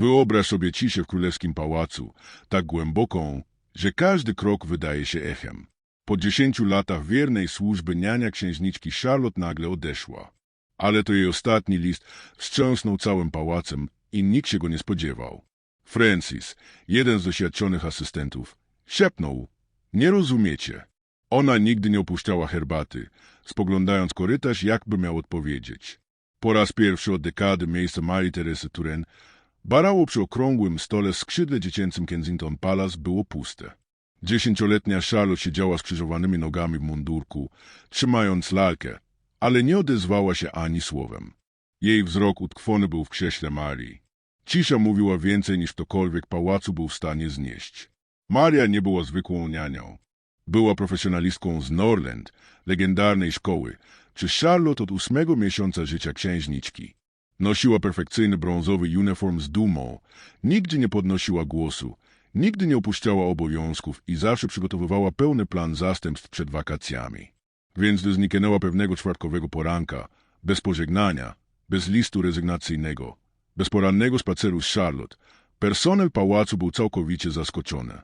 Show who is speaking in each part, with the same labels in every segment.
Speaker 1: Wyobraź sobie ciszę w królewskim pałacu, tak głęboką, że każdy krok wydaje się echem. Po dziesięciu latach wiernej służby niania księżniczki Charlotte nagle odeszła. Ale to jej ostatni list wstrząsnął całym pałacem i nikt się go nie spodziewał. Francis, jeden z doświadczonych asystentów, szepnął, nie rozumiecie. Ona nigdy nie opuszczała herbaty, spoglądając korytarz, jakby miał odpowiedzieć. Po raz pierwszy od dekady miejsce Marii Teresy Turen barało przy okrągłym stole skrzydle dziecięcym Kensington Palace było puste. Dziesięcioletnia Charlotte siedziała skrzyżowanymi nogami w mundurku, trzymając lalkę, ale nie odezwała się ani słowem. Jej wzrok utkwiony był w krześle Marii. Cisza mówiła więcej niż ktokolwiek pałacu był w stanie znieść. Maria nie była zwykłą nianią. Była profesjonalistką z Norland, legendarnej szkoły, czy Charlotte od ósmego miesiąca życia księżniczki. Nosiła perfekcyjny brązowy uniform z dumą, nigdy nie podnosiła głosu, nigdy nie opuszczała obowiązków i zawsze przygotowywała pełny plan zastępstw przed wakacjami. Więc gdy zniknęła pewnego czwartkowego poranka, bez pożegnania, bez listu rezygnacyjnego, bez porannego spaceru z Charlotte, personel pałacu był całkowicie zaskoczony.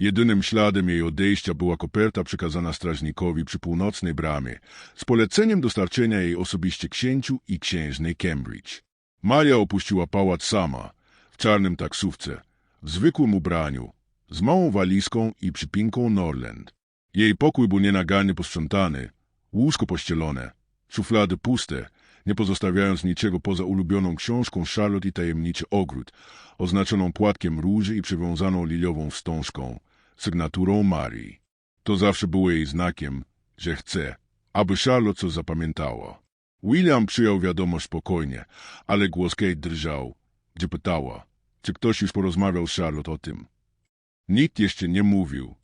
Speaker 1: Jedynym śladem jej odejścia była koperta przekazana strażnikowi przy północnej bramie z poleceniem dostarczenia jej osobiście księciu i księżnej Cambridge. Maria opuściła pałac sama, w czarnym taksówce, w zwykłym ubraniu, z małą walizką i przypinką Norland. Jej pokój był nienagannie posprzątany, łóżko pościelone, szuflady puste, nie pozostawiając niczego poza ulubioną książką Charlotte i tajemniczy ogród, oznaczoną płatkiem róży i przywiązaną liliową wstążką, sygnaturą Marii. To zawsze było jej znakiem, że chce, aby Charlotte coś zapamiętała. William przyjął wiadomość spokojnie, ale głos Kate drżał, gdzie pytała, czy ktoś już porozmawiał z Charlotte o tym. Nikt jeszcze nie mówił.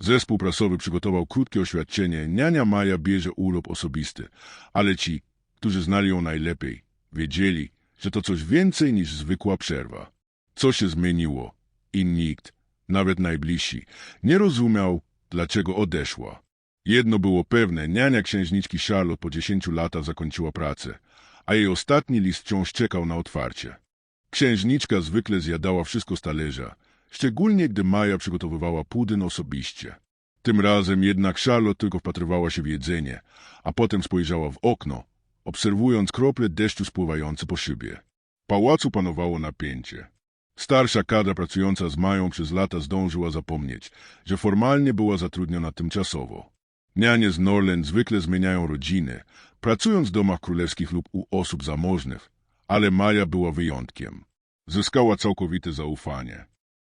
Speaker 1: Zespół prasowy przygotował krótkie oświadczenie. Niania Maja bierze urlop osobisty, ale ci, którzy znali ją najlepiej, wiedzieli, że to coś więcej niż zwykła przerwa. Co się zmieniło? I nikt, nawet najbliżsi, nie rozumiał, dlaczego odeszła. Jedno było pewne, niania księżniczki Charlotte po dziesięciu latach zakończyła pracę, a jej ostatni list wciąż czekał na otwarcie. Księżniczka zwykle zjadała wszystko z talerza, szczególnie gdy Maja przygotowywała pudyn osobiście. Tym razem jednak Charlotte tylko wpatrywała się w jedzenie, a potem spojrzała w okno, obserwując krople deszczu spływające po szybie. W pałacu panowało napięcie. Starsza kadra pracująca z Mają przez lata zdążyła zapomnieć, że formalnie była zatrudniona tymczasowo. Nianie z Norland zwykle zmieniają rodziny, pracując w domach królewskich lub u osób zamożnych, ale Maja była wyjątkiem. Zyskała całkowite zaufanie.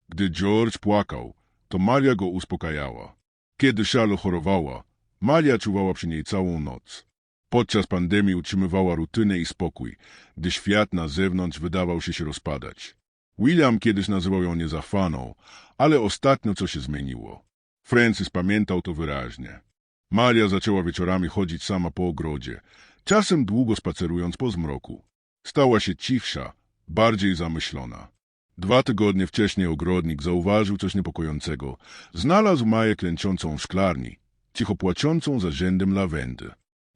Speaker 1: Gdy George płakał, to Maria go uspokajała. Kiedy Charlotte chorowała, Maria czuwała przy niej całą noc. Podczas pandemii utrzymywała rutynę i spokój, gdy świat na zewnątrz wydawał się się rozpadać. William kiedyś nazywał ją niezafaną, ale ostatnio coś się zmieniło. Francis pamiętał to wyraźnie. Maria zaczęła wieczorami chodzić sama po ogrodzie, czasem długo spacerując po zmroku. Stała się cichsza, bardziej zamyślona. Dwa tygodnie wcześniej ogrodnik zauważył coś niepokojącego. Znalazł Maję klęczącą w szklarni, cicho płaczącą za rzędem lawendy.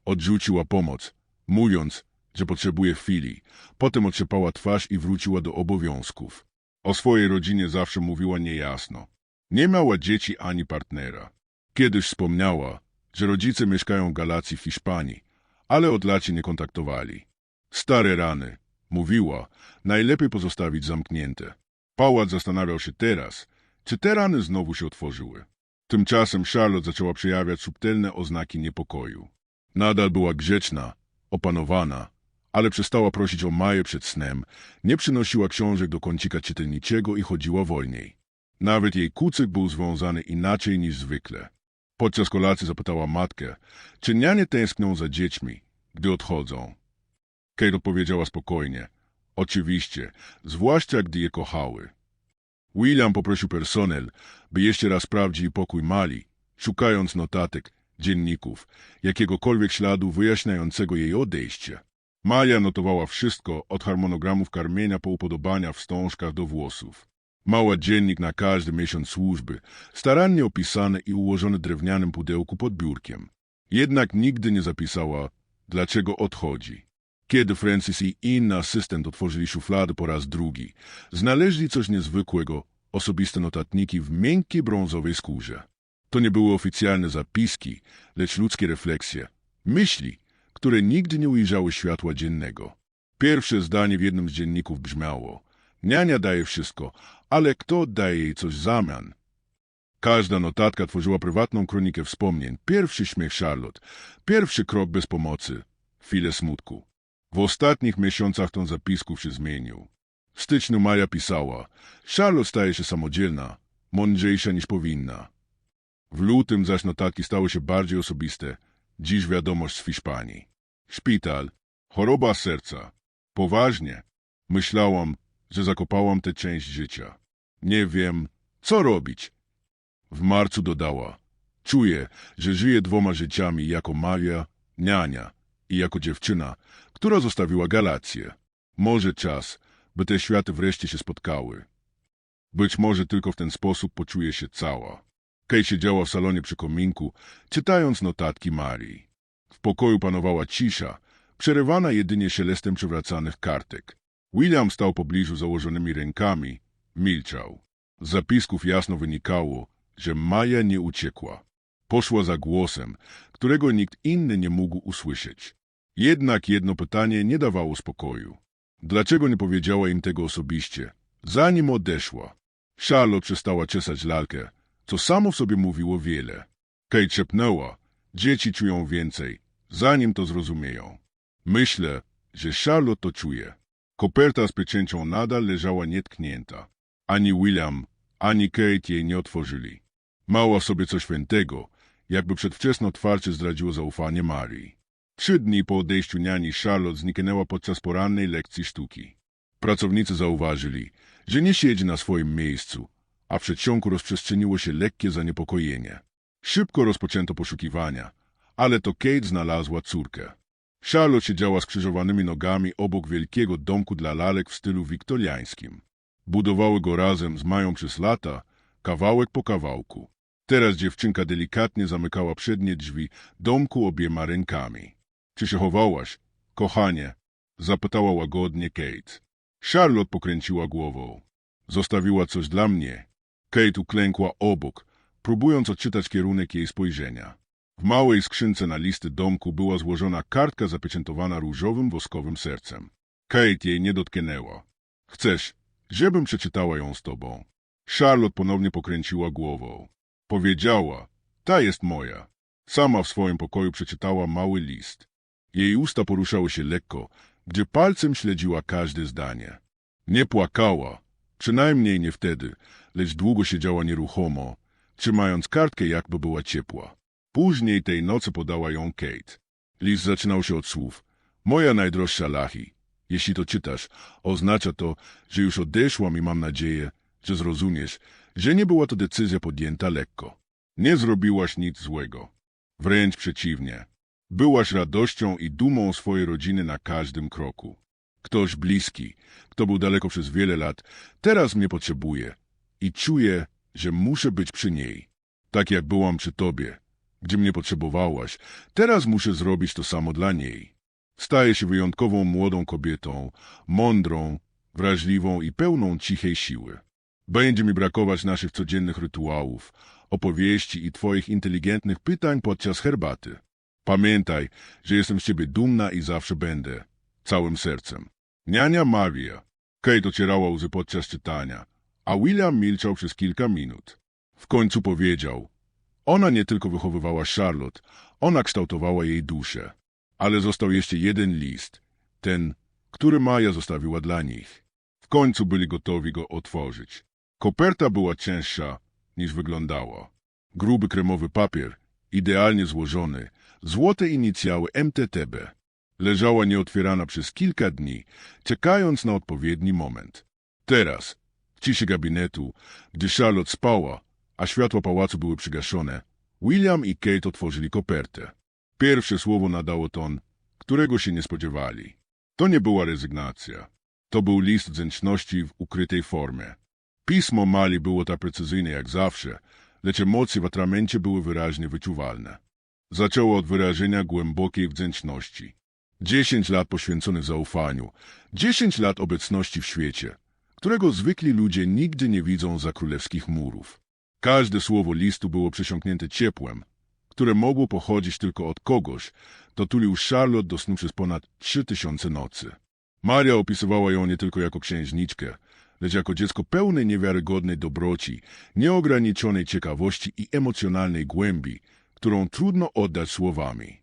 Speaker 1: Odrzuciła pomoc, mówiąc, że potrzebuje chwili. Potem otrzepała twarz i wróciła do obowiązków. O swojej rodzinie zawsze mówiła niejasno. Nie miała dzieci ani partnera. Kiedyś wspomniała, że rodzice mieszkają w Galacji w Hiszpanii, ale od lat się nie kontaktowali. Stare rany, mówiła, najlepiej pozostawić zamknięte. Pałac zastanawiał się teraz, czy te rany znowu się otworzyły. Tymczasem Charlotte zaczęła przejawiać subtelne oznaki niepokoju. Nadal była grzeczna, opanowana, ale przestała prosić o Maję przed snem, nie przynosiła książek do kącika czytelniczego i chodziła wolniej. Nawet jej kucyk był związany inaczej niż zwykle. Podczas kolacji zapytała matkę, czy nianie tęsknią za dziećmi, gdy odchodzą. Kate odpowiedziała spokojnie. Oczywiście, zwłaszcza gdy je kochały. William poprosił personel, by jeszcze raz sprawdził pokój Mali, szukając notatek, dzienników, jakiegokolwiek śladu wyjaśniającego jej odejście. Maja notowała wszystko, od harmonogramów karmienia po upodobania wstążkach do włosów. Mała dziennik na każdy miesiąc służby, starannie opisany i ułożony w drewnianym pudełku pod biurkiem. Jednak nigdy nie zapisała, dlaczego odchodzi. Kiedy Francis i inny asystent otworzyli szuflady po raz drugi, znaleźli coś niezwykłego, osobiste notatniki w miękkiej brązowej skórze. To nie były oficjalne zapiski, lecz ludzkie refleksje, myśli, które nigdy nie ujrzały światła dziennego. Pierwsze zdanie w jednym z dzienników brzmiało Niania daje wszystko, ale kto daje jej coś w zamian? Każda notatka tworzyła prywatną kronikę wspomnień. Pierwszy śmiech Charlotte, pierwszy krok bez pomocy, chwilę smutku. W ostatnich miesiącach ton zapisków się zmienił. W styczniu Maja pisała, Charlotte staje się samodzielna, mądrzejsza niż powinna. W lutym zaś notatki stały się bardziej osobiste. Dziś wiadomość z Hiszpanii. Szpital, choroba serca. Poważnie. Myślałam, że zakopałam tę część życia. Nie wiem, co robić. W marcu dodała. Czuję, że żyję dwoma życiami jako Maria, niania i jako dziewczyna, która zostawiła Galację. Może czas, by te światy wreszcie się spotkały. Być może tylko w ten sposób poczuje się cała. Kay siedziała w salonie przy kominku, czytając notatki Marii. W pokoju panowała cisza, przerywana jedynie szelestem przewracanych kartek. William stał pobliżu założonymi rękami, milczał. Z zapisków jasno wynikało, że Maja nie uciekła. Poszła za głosem, którego nikt inny nie mógł usłyszeć. Jednak jedno pytanie nie dawało spokoju. Dlaczego nie powiedziała im tego osobiście, zanim odeszła? Charlotte przestała czesać lalkę, co samo w sobie mówiło wiele. Kate szepnęła, dzieci czują więcej, zanim to zrozumieją. Myślę, że Charlotte to czuje. Koperta z pieczęcią nadal leżała nietknięta. Ani William, ani Kate jej nie otworzyli. Mała sobie coś świętego, jakby przedwczesne otwarcie zdradziło zaufanie Marii. Trzy dni po odejściu niani Charlotte zniknęła podczas porannej lekcji sztuki. Pracownicy zauważyli, że nie siedzi na swoim miejscu, a w przedsionku rozprzestrzeniło się lekkie zaniepokojenie. Szybko rozpoczęto poszukiwania, ale to Kate znalazła córkę. Charlotte siedziała skrzyżowanymi nogami obok wielkiego domku dla lalek w stylu wiktoriańskim. Budowały go razem z Mają przez lata, kawałek po kawałku. Teraz dziewczynka delikatnie zamykała przednie drzwi domku obiema rękami. Czy się chowałaś, kochanie? Zapytała łagodnie Kate. Charlotte pokręciła głową. Zostawiła coś dla mnie. Kate uklękła obok, próbując odczytać kierunek jej spojrzenia. W małej skrzynce na listy domku była złożona kartka zapieczętowana różowym woskowym sercem. Kate jej nie dotknęła. Chcesz, żebym przeczytała ją z tobą? Charlotte ponownie pokręciła głową. Powiedziała, ta jest moja. Sama w swoim pokoju przeczytała mały list. Jej usta poruszały się lekko, gdzie palcem śledziła każde zdanie. Nie płakała, przynajmniej nie wtedy, lecz długo siedziała nieruchomo, trzymając kartkę jakby była ciepła. Później tej nocy podała ją Kate. List zaczynał się od słów. Moja najdroższa Lachi, jeśli to czytasz, oznacza to, że już odeszłam i mam nadzieję, że zrozumiesz, że nie była to decyzja podjęta lekko. Nie zrobiłaś nic złego. Wręcz przeciwnie. Byłaś radością i dumą swojej rodziny na każdym kroku. Ktoś bliski, kto był daleko przez wiele lat, teraz mnie potrzebuje i czuję, że muszę być przy niej. Tak jak byłam przy tobie, gdzie mnie potrzebowałaś, teraz muszę zrobić to samo dla niej. Staje się wyjątkową młodą kobietą, mądrą, wrażliwą i pełną cichej siły. Będzie mi brakować naszych codziennych rytuałów, opowieści i twoich inteligentnych pytań podczas herbaty. Pamiętaj, że jestem z ciebie dumna i zawsze będę. Całym sercem. Niania Maria. Kate ocierała łzy podczas czytania, a William milczał przez kilka minut. W końcu powiedział, ona nie tylko wychowywała Charlotte, ona kształtowała jej duszę. Ale został jeszcze jeden list, ten, który Maja zostawiła dla nich. W końcu byli gotowi go otworzyć. Koperta była cięższa niż wyglądała. Gruby kremowy papier, idealnie złożony, złote inicjały MTTB. Leżała nieotwierana przez kilka dni, czekając na odpowiedni moment. Teraz, w ciszy gabinetu, gdy Charlotte spała, a światła pałacu były przygaszone, William i Kate otworzyli kopertę. Pierwsze słowo nadało ton, którego się nie spodziewali. To nie była rezygnacja. To był list wdzięczności w ukrytej formie. Pismo Mali było tak precyzyjne jak zawsze, lecz emocje w atramencie były wyraźnie wyczuwalne. Zaczęło od wyrażenia głębokiej wdzięczności. 10 lat poświęconych zaufaniu, 10 lat obecności w świecie, którego zwykli ludzie nigdy nie widzą za królewskich murów. Każde słowo listu było przesiąknięte ciepłem, które mogło pochodzić tylko od kogoś, kto tulił Charlotte do snu przez ponad trzy tysiące nocy. Maria opisywała ją nie tylko jako księżniczkę, lecz jako dziecko pełne niewiarygodnej dobroci, nieograniczonej ciekawości i emocjonalnej głębi, którą trudno oddać słowami.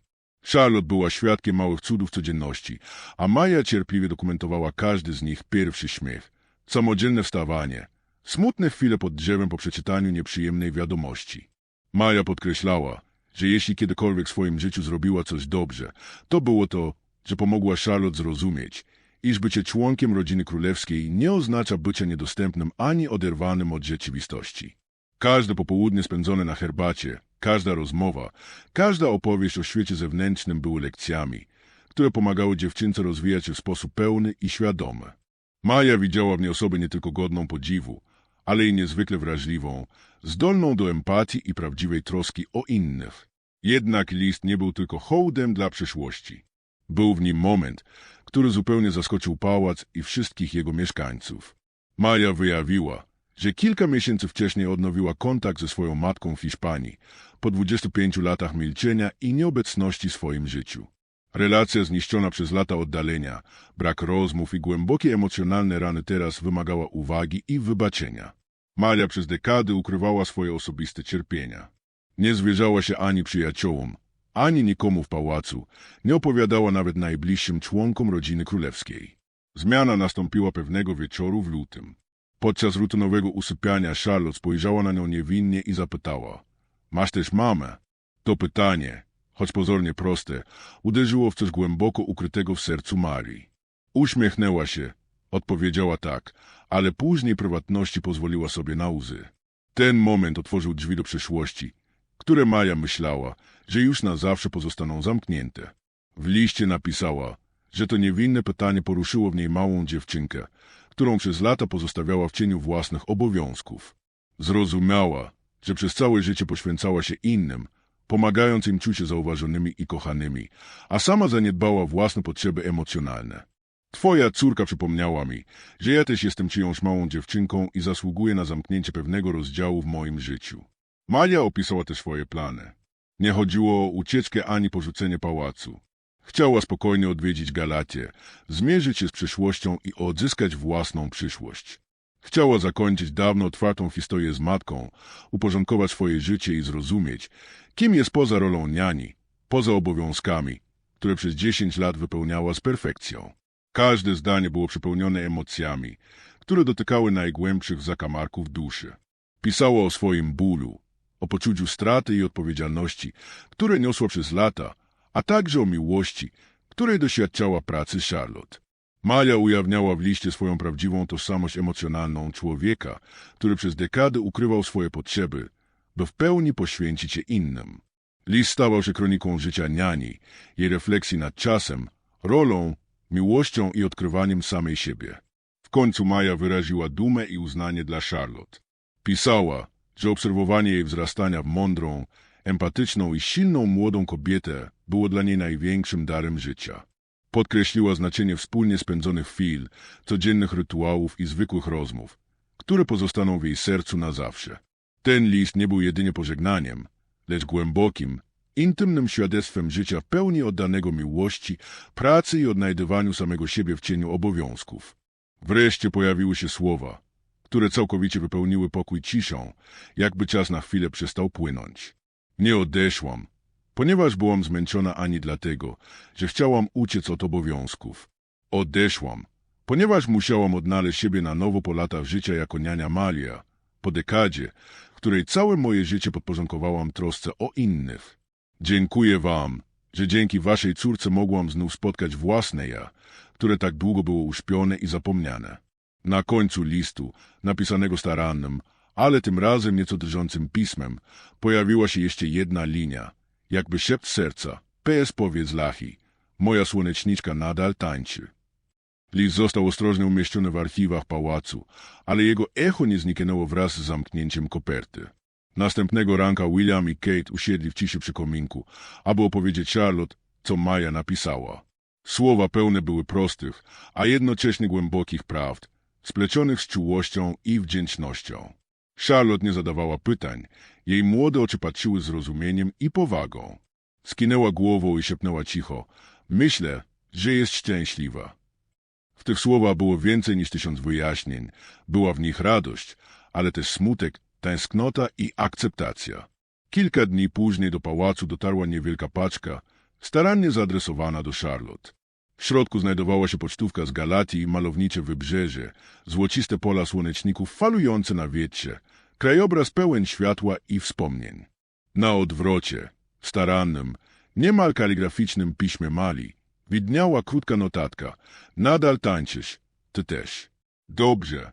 Speaker 1: Charlotte była świadkiem małych cudów codzienności, a Maja cierpliwie dokumentowała każdy z nich pierwszy śmiech, samodzielne wstawanie, smutne chwile pod drzewem po przeczytaniu nieprzyjemnej wiadomości. Maja podkreślała, że jeśli kiedykolwiek w swoim życiu zrobiła coś dobrze, to było to, że pomogła Charlotte zrozumieć, iż bycie członkiem rodziny królewskiej nie oznacza bycia niedostępnym ani oderwanym od rzeczywistości. Każde popołudnie spędzone na herbacie, każda rozmowa, każda opowieść o świecie zewnętrznym były lekcjami, które pomagały dziewczynce rozwijać się w sposób pełny i świadomy. Maja widziała w niej osobę nie tylko godną podziwu, ale i niezwykle wrażliwą, zdolną do empatii i prawdziwej troski o innych. Jednak list nie był tylko hołdem dla przyszłości. Był w nim moment, który zupełnie zaskoczył pałac i wszystkich jego mieszkańców. Maja wyjawiła, że kilka miesięcy wcześniej odnowiła kontakt ze swoją matką w Hiszpanii, po 25 latach milczenia i nieobecności w swoim życiu. Relacja zniszczona przez lata oddalenia, brak rozmów i głębokie emocjonalne rany teraz wymagała uwagi i wybaczenia. Maria przez dekady ukrywała swoje osobiste cierpienia. Nie zwierzała się ani przyjaciołom, ani nikomu w pałacu, nie opowiadała nawet najbliższym członkom rodziny królewskiej. Zmiana nastąpiła pewnego wieczoru w lutym. Podczas rutynowego usypiania Charlotte spojrzała na nią niewinnie i zapytała – Masz też mamę? To pytanie, choć pozornie proste, uderzyło w coś głęboko ukrytego w sercu Marii. Uśmiechnęła się, odpowiedziała tak, ale później prywatności pozwoliła sobie na łzy. Ten moment otworzył drzwi do przyszłości, które Maja myślała, że już na zawsze pozostaną zamknięte. W liście napisała, że to niewinne pytanie poruszyło w niej małą dziewczynkę, którą przez lata pozostawiała w cieniu własnych obowiązków. Zrozumiała, że przez całe życie poświęcała się innym, pomagając im czuć się zauważonymi i kochanymi, a sama zaniedbała własne potrzeby emocjonalne. Twoja córka przypomniała mi, że ja też jestem czyjąś małą dziewczynką i zasługuję na zamknięcie pewnego rozdziału w moim życiu. Maja opisała też swoje plany. Nie chodziło o ucieczkę ani porzucenie pałacu. Chciała spokojnie odwiedzić Galatię, zmierzyć się z przyszłością i odzyskać własną przyszłość. Chciała zakończyć dawno otwartą historię z matką, uporządkować swoje życie i zrozumieć, kim jest poza rolą niani, poza obowiązkami, które przez dziesięć lat wypełniała z perfekcją. Każde zdanie było przepełnione emocjami, które dotykały najgłębszych zakamarków duszy. Pisała o swoim bólu, o poczuciu straty i odpowiedzialności, które niosła przez lata, a także o miłości, której doświadczała pracy Charlotte. Maja ujawniała w liście swoją prawdziwą tożsamość emocjonalną człowieka, który przez dekady ukrywał swoje potrzeby, by w pełni poświęcić się innym. List stawał się kroniką życia niani, jej refleksji nad czasem, rolą, miłością i odkrywaniem samej siebie. W końcu Maja wyraziła dumę i uznanie dla Charlotte. Pisała, że obserwowanie jej wzrastania w mądrą, empatyczną i silną młodą kobietę było dla niej największym darem życia. Podkreśliła znaczenie wspólnie spędzonych chwil, codziennych rytuałów i zwykłych rozmów, które pozostaną w jej sercu na zawsze. Ten list nie był jedynie pożegnaniem, lecz głębokim, intymnym świadectwem życia pełni oddanego miłości, pracy i odnajdywaniu samego siebie w cieniu obowiązków. Wreszcie pojawiły się słowa, które całkowicie wypełniły pokój ciszą, jakby czas na chwilę przestał płynąć. Nie odeszłam, ponieważ byłam zmęczona ani dlatego, że chciałam uciec od obowiązków. Odeszłam, ponieważ musiałam odnaleźć siebie na nowo po latach życia jako niania Malia, po dekadzie, której całe moje życie podporządkowałam trosce o innych. Dziękuję wam, że dzięki waszej córce mogłam znów spotkać własne ja, które tak długo było uśpione i zapomniane. Na końcu listu, napisanego starannym, ale tym razem nieco drżącym pismem, pojawiła się jeszcze jedna linia, jakby szept serca. PS powiedz Lachi, moja słoneczniczka nadal tańczy. List został ostrożnie umieszczony w archiwach pałacu, ale jego echo nie zniknęło wraz z zamknięciem koperty. Następnego ranka William i Kate usiedli w ciszy przy kominku, aby opowiedzieć Charlotte, co Maja napisała. Słowa pełne były prostych, a jednocześnie głębokich prawd, splecionych z czułością i wdzięcznością. Charlotte nie zadawała pytań, jej młode oczy patrzyły z zrozumieniem i powagą. Skinęła głową i szepnęła cicho. Myślę, że jest szczęśliwa. W tych słowach było więcej niż tysiąc wyjaśnień. Była w nich radość, ale też smutek, tęsknota i akceptacja. Kilka dni później do pałacu dotarła niewielka paczka, starannie zaadresowana do Charlotte. W środku znajdowała się pocztówka z Galatii i malownicze wybrzeże, złociste pola słoneczników falujące na wietrze, krajobraz pełen światła i wspomnień. Na odwrocie, starannym, niemal kaligraficznym piśmie Mali, widniała krótka notatka. Nadal tańczysz, ty też. Dobrze.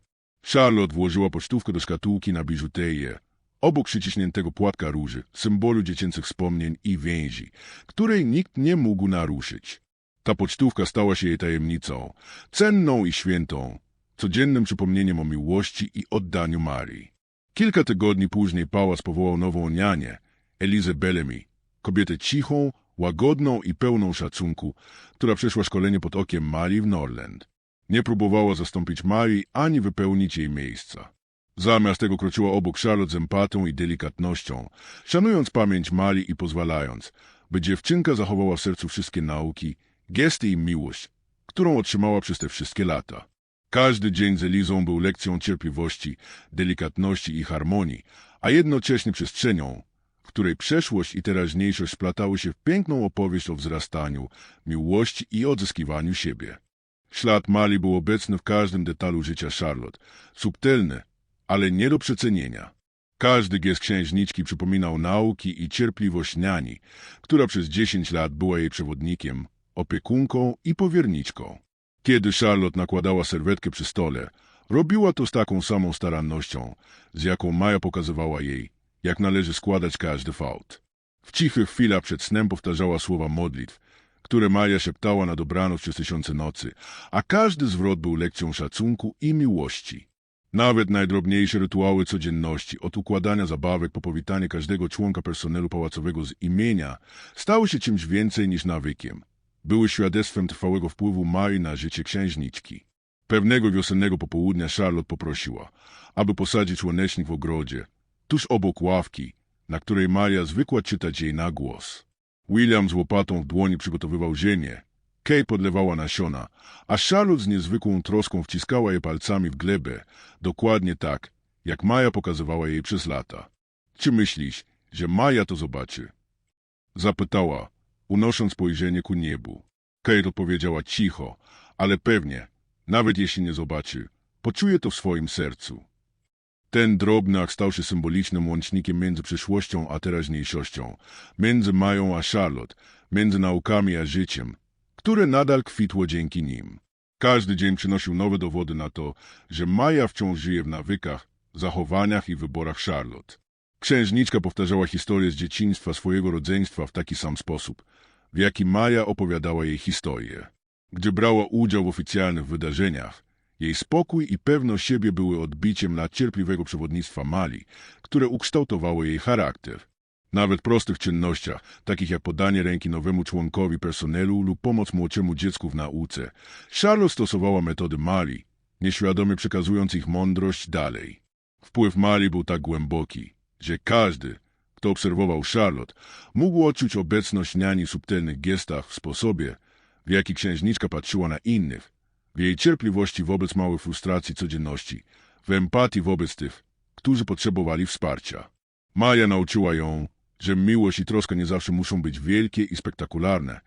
Speaker 1: Charlotte włożyła pocztówkę do szkatułki na biżuterię, obok przyciśniętego płatka róży, symbolu dziecięcych wspomnień i więzi, której nikt nie mógł naruszyć. Ta pocztówka stała się jej tajemnicą, cenną i świętą, codziennym przypomnieniem o miłości i oddaniu Marii. Kilka tygodni później pałac powołał nową nianię, Elizę Bellamy, kobietę cichą, łagodną i pełną szacunku, która przeszła szkolenie pod okiem Marii w Norland. Nie próbowała zastąpić Marii ani wypełnić jej miejsca. Zamiast tego kroczyła obok Charlotte z empatą i delikatnością, szanując pamięć Mali i pozwalając, by dziewczynka zachowała w sercu wszystkie nauki, gesty i miłość, którą otrzymała przez te wszystkie lata. Każdy dzień z Elizą był lekcją cierpliwości, delikatności i harmonii, a jednocześnie przestrzenią, której przeszłość i teraźniejszość splatały się w piękną opowieść o wzrastaniu, miłości i odzyskiwaniu siebie. Ślad Mali był obecny w każdym detalu życia Charlotte, subtelny, ale nie do przecenienia. Każdy gest księżniczki przypominał nauki i cierpliwość niani, która przez dziesięć lat była jej przewodnikiem, opiekunką i powierniczką. Kiedy Charlotte nakładała serwetkę przy stole, robiła to z taką samą starannością, z jaką Maja pokazywała jej, jak należy składać każdy fałd. W cichych chwilach przed snem powtarzała słowa modlitw, które Maja szeptała na dobranoc przez tysiące nocy, a każdy zwrot był lekcją szacunku i miłości. Nawet najdrobniejsze rytuały codzienności, od układania zabawek po powitanie każdego członka personelu pałacowego z imienia, stały się czymś więcej niż nawykiem. Były świadectwem trwałego wpływu Marii na życie księżniczki. Pewnego wiosennego popołudnia Charlotte poprosiła, aby posadzić łonecznik w ogrodzie, tuż obok ławki, na której Maria zwykła czytać jej na głos. William z łopatą w dłoni przygotowywał ziemię, Kay podlewała nasiona, a Charlotte z niezwykłą troską wciskała je palcami w glebę, dokładnie tak, jak Maja pokazywała jej przez lata. Czy myślisz, że Maja to zobaczy? Zapytała, unosząc spojrzenie ku niebu. Kate odpowiedziała cicho, ale pewnie, nawet jeśli nie zobaczy, poczuje to w swoim sercu. Ten drobny akt stał się symbolicznym łącznikiem między przyszłością a teraźniejszością, między Mają a Charlotte, między naukami a życiem, które nadal kwitło dzięki nim. Każdy dzień przynosił nowe dowody na to, że Maja wciąż żyje w nawykach, zachowaniach i wyborach Charlotte. Księżniczka powtarzała historię z dzieciństwa swojego rodzeństwa w taki sam sposób, w jaki Maja opowiadała jej historię. Gdy brała udział w oficjalnych wydarzeniach, jej spokój i pewność siebie były odbiciem na cierpliwego przewodnictwa Mali, które ukształtowało jej charakter. Nawet prostych czynnościach, takich jak podanie ręki nowemu członkowi personelu lub pomoc młodszemu dziecku w nauce, Charlotte stosowała metody Mali, nieświadomie przekazując ich mądrość dalej. Wpływ Mali był tak głęboki, że każdy, kto obserwował Charlotte, mógł odczuć obecność niani w subtelnych gestach w sposobie, w jaki księżniczka patrzyła na innych, w jej cierpliwości wobec małych frustracji codzienności, w empatii wobec tych, którzy potrzebowali wsparcia. Maja nauczyła ją, że miłość i troska nie zawsze muszą być wielkie i spektakularne.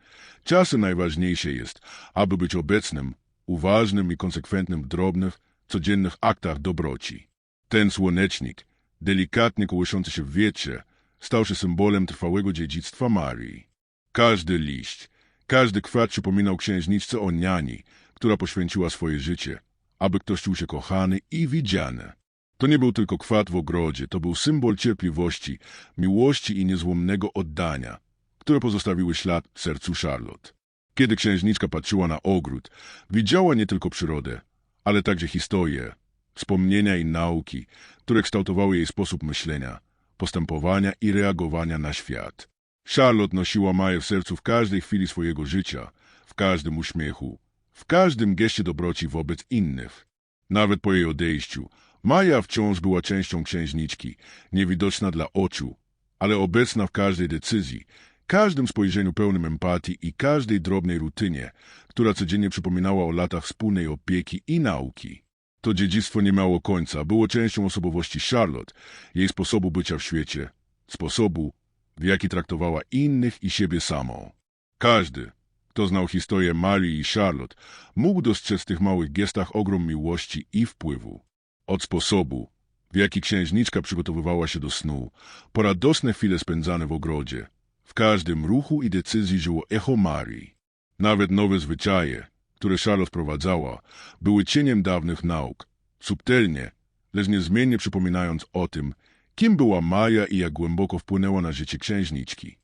Speaker 1: Czasem najważniejsze jest, aby być obecnym, uważnym i konsekwentnym w drobnych, codziennych aktach dobroci. Ten słonecznik, delikatnie kołyszący się w wietrze, stał się symbolem trwałego dziedzictwa Marii. Każdy liść, każdy kwiat przypominał księżniczce o niani, która poświęciła swoje życie, aby ktoś czuł się kochany i widziany. To nie był tylko kwat w ogrodzie, to był symbol cierpliwości, miłości i niezłomnego oddania, które pozostawiły ślad w sercu Charlotte. Kiedy księżniczka patrzyła na ogród, widziała nie tylko przyrodę, ale także historię, wspomnienia i nauki, które kształtowały jej sposób myślenia, postępowania i reagowania na świat. Charlotte nosiła Maję w sercu w każdej chwili swojego życia, w każdym uśmiechu, w każdym geście dobroci wobec innych. Nawet po jej odejściu, Maja wciąż była częścią księżniczki, niewidoczna dla oczu, ale obecna w każdej decyzji, każdym spojrzeniu pełnym empatii i każdej drobnej rutynie, która codziennie przypominała o latach wspólnej opieki i nauki. To dziedzictwo nie miało końca, było częścią osobowości Charlotte, jej sposobu bycia w świecie, sposobu, w jaki traktowała innych i siebie samą. Każdy, kto znał historię Marii i Charlotte, mógł dostrzec w tych małych gestach ogrom miłości i wpływu. Od sposobu, w jaki księżniczka przygotowywała się do snu, po radosne chwile spędzane w ogrodzie, w każdym ruchu i decyzji żyło echo Marii. Nawet nowe zwyczaje, które Charlotte prowadzała, były cieniem dawnych nauk, subtelnie, lecz niezmiennie przypominając o tym, kim była Maja i jak głęboko wpłynęła na życie księżniczki.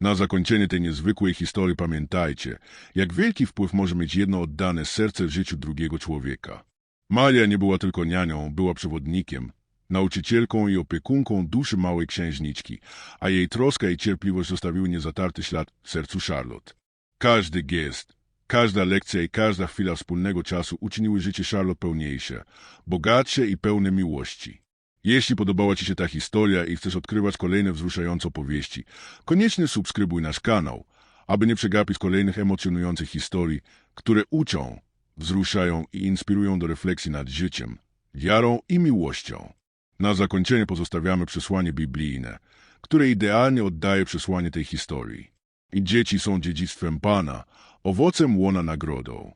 Speaker 1: Na zakończenie tej niezwykłej historii pamiętajcie, jak wielki wpływ może mieć jedno oddane serce w życiu drugiego człowieka. Maja nie była tylko nianią, była przewodnikiem, nauczycielką i opiekunką duszy małej księżniczki, a jej troska i cierpliwość zostawiły niezatarty ślad w sercu Charlotte. Każdy gest, każda lekcja i każda chwila wspólnego czasu uczyniły życie Charlotte pełniejsze, bogatsze i pełne miłości. Jeśli podobała Ci się ta historia i chcesz odkrywać kolejne wzruszające opowieści, koniecznie subskrybuj nasz kanał, aby nie przegapić kolejnych emocjonujących historii, które uczą, wzruszają i inspirują do refleksji nad życiem, wiarą i miłością. Na zakończenie pozostawiamy przesłanie biblijne, które idealnie oddaje przesłanie tej historii. I dzieci są dziedzictwem Pana, owocem łona nagrodą.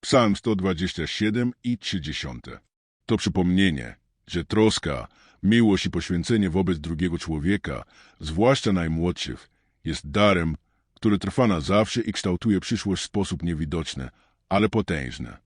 Speaker 1: Psalm 127 i 30. To przypomnienie, że troska, miłość i poświęcenie wobec drugiego człowieka, zwłaszcza najmłodszych, jest darem, który trwa na zawsze i kształtuje przyszłość w sposób niewidoczny, ale potężny.